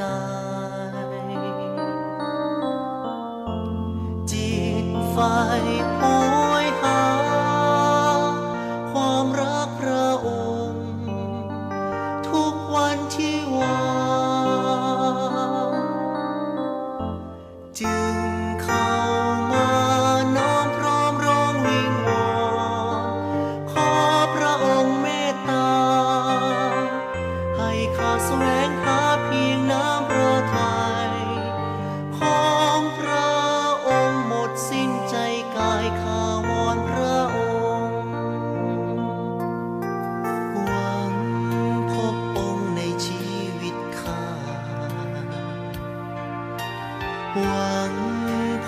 กาย จิตไฟโหยหา ความรักพระองค์ ทุกวันที่วาน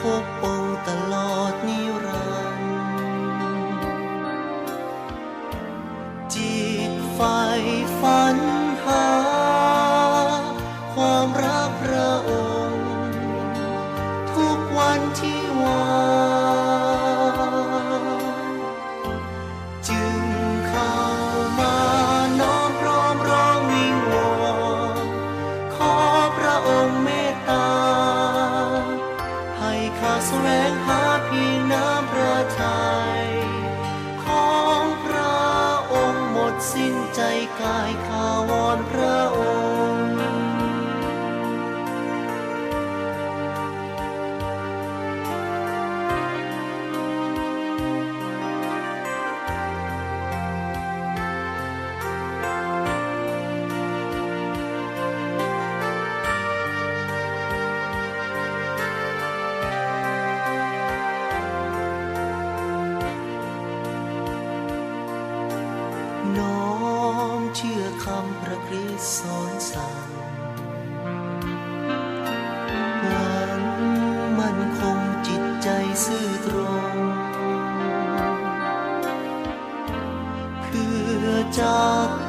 for สิ้นใจกายขาวอนพระองค์ ชื่อคำพระคริสต์สอนสั่งหวังมันคงจิตใจซื่อตรง เพื่อจาก